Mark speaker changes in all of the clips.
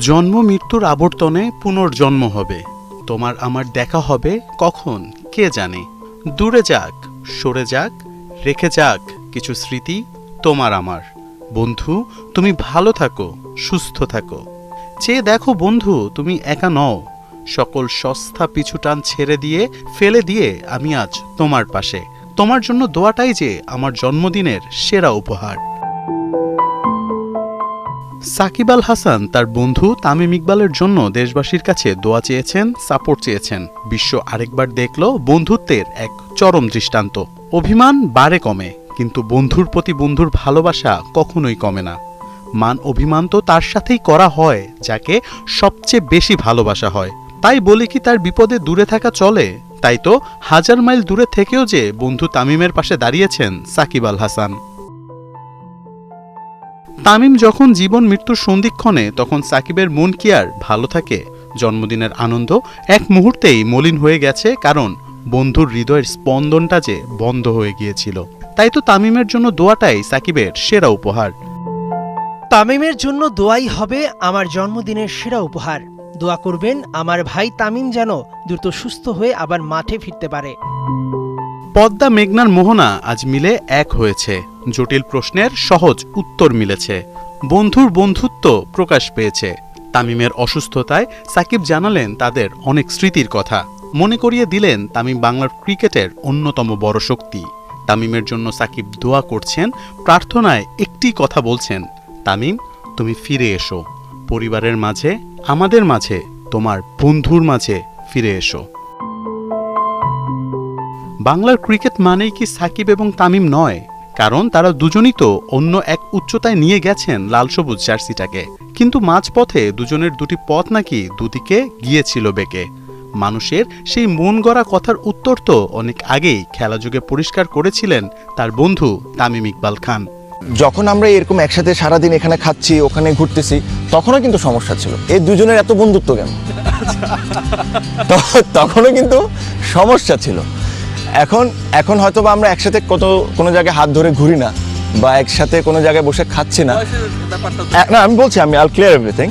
Speaker 1: জন্ম মৃত্যুর আবর্তনে পুনর্জন্ম হবে। তোমার আমার দেখা হবে কখন, কে জানে? দূরে যাক, সরে যাক, রেখে যাক কিছু স্মৃতি তোমার আমার। বন্ধু, তুমি ভালো থাকো, সুস্থ থাকো। চেয়ে দেখো বন্ধু, তুমি একা নও। সকল সস্তা পিছুটান ছেড়ে দিয়ে, ফেলে দিয়ে আমি আজ তোমার পাশে। তোমার জন্য দোয়াটাই যে আমার জন্মদিনের সেরা উপহার। সাকিব আল হাসান তার বন্ধু তামিম ইকবালের জন্য দেশবাসীর কাছে দোয়া চেয়েছেন, সাপোর্ট চেয়েছেন। বিশ্ব আরেকবার দেখল বন্ধুত্বের এক চরম দৃষ্টান্ত। অভিমান বাড়ে কমে, কিন্তু বন্ধুর প্রতি বন্ধুর ভালোবাসা কখনোই কমে না। মান অভিমান তো তার সাথেই করা হয়, যাকে সবচেয়ে বেশি ভালোবাসা হয়। তাই বলি কি তার বিপদে দূরে থাকা চলে? তাই তো হাজার মাইল দূরে থেকেও যে বন্ধু তামিমের পাশে দাঁড়িয়েছেন সাকিব আল হাসান। তামিম যখন জীবন মৃত্যুর সন্ধিক্ষণে, তখন সাকিবের মন কি আর ভালো থাকে? জন্মদিনের আনন্দ এক মুহূর্তেই মলিন হয়ে গেছে, কারণ বন্ধুর হৃদয়ের স্পন্দনটা যে বন্ধ হয়ে গিয়েছিল। তাই তো তামিমের জন্য দোয়াটাই সাকিবের সেরা উপহার।
Speaker 2: তামিমের জন্য দোয়াই হবে আমার জন্মদিনের সেরা উপহার। দোয়া করবেন, আমার ভাই তামিম যেন দ্রুত সুস্থ হয়ে আবার মাঠে ফিরতে পারে।
Speaker 1: পদ্মা মেঘনার মোহনা আজ মিলে এক হয়েছে। জটিল প্রশ্নের সহজ উত্তর মিলেছে। বন্ধুর বন্ধুত্ব প্রকাশ পেয়েছে। তামিমের অসুস্থতায় সাকিব জানালেন তাদের অনেক স্মৃতির কথা। মনে করিয়ে দিলেন তামিম বাংলার ক্রিকেটের অন্যতম বড় শক্তি। তামিমের জন্য সাকিব দোয়া করছেন, প্রার্থনায় একটি কথা বলছেন, তামিম, তুমি ফিরে এসো। পরিবারের মাঝে, আমাদের মাঝে, তোমার বন্ধুর মাঝে ফিরে এসো। বাংলার ক্রিকেট মানেই কি সাকিব এবং তামিম নয়? কারণ তারা দুজনই তো অন্য এক উচ্চতায় নিয়ে গেছেন লাল সবুজ জার্সিটাকে। কিন্তু মাঝপথে দুজনের দুটি পথ নাকি দুদিকে গিয়েছিল বেঁকে। মানুষের সেই মন গড়া কথার উত্তর তো অনেক আগেই খেলাযুগে পরিষ্কার করেছিলেন তার বন্ধু তামিম ইকবাল খান।
Speaker 3: যখন আমরা এরকম একসাথে সারাদিন এখানে খাচ্ছি ওখানে ঘুরতেছি তখনও কিন্তু সমস্যা ছিল। এই দুজনের এত বন্ধুত্ব কেন? তখনও কিন্তু সমস্যা ছিল। এখন এখন হয়তো বা আমরা একসাথে কত কোনো জায়গায় হাত ধরে ঘুরি না বা একসাথে কোনো জায়গায় বসে খাচ্ছি না। না আমি বলছি আমি আল ক্লিয়ার এভরিথিং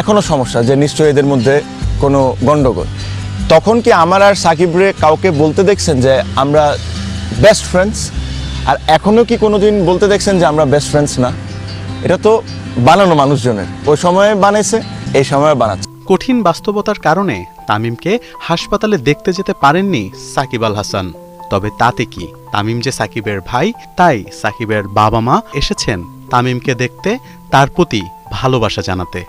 Speaker 3: এখনও সমস্যা যে নিশ্চয়ই এদের মধ্যে কোনো গণ্ডগোল তখন কি আমার আর সাকিবরে কাউকে বলতে দেখছেন যে আমরা বেস্ট ফ্রেন্ডস আর এখনও কি কোনোদিন বলতে দেখছেন যে আমরা বেস্ট ফ্রেন্ডস না? এটা তো বানানো মানুষজনের। ওই সময়ে বানাইছে এই সময়ে বানাচ্ছে।
Speaker 1: কঠিন বাস্তবতার কারণে তামিমকে হাসপাতালে দেখতে যেতে পারেননি সাকিব আল হাসান। তবে তাতে কি? তামিম যে সাকিবের ভাই, তাই সাকিবের বাবা মা এসেছেন তামিমকে দেখতে, তার প্রতি ভালোবাসা জানাতে।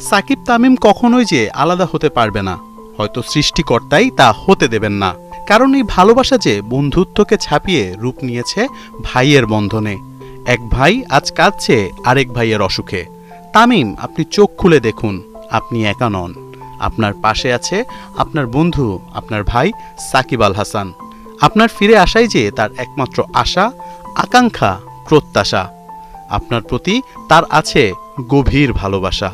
Speaker 1: সাকিব তামিম কখনোই যে আলাদা হতে পারবে না। হয়তো সৃষ্টিকর্তাই তা হতে দেবেন না। কারণ এই ভালোবাসা যে বন্ধুত্বকে ছাপিয়ে রূপ নিয়েছে ভাইয়ের বন্ধনে। এক ভাই আজ কাঁদছে, আরেক ভাইয়ের অসুখে। তামিম, আপনি চোখ খুলে দেখুন। আপনি একা নন। আপনার পাশে আছে আপনার বন্ধু, আপনার ভাই সাকিব আল হাসান। আপনার ফিরে আসাই যে তার একমাত্র আশা, আকাঙ্ক্ষা, প্রত্যাশা। আপনার প্রতি তার আছে গভীর ভালোবাসা।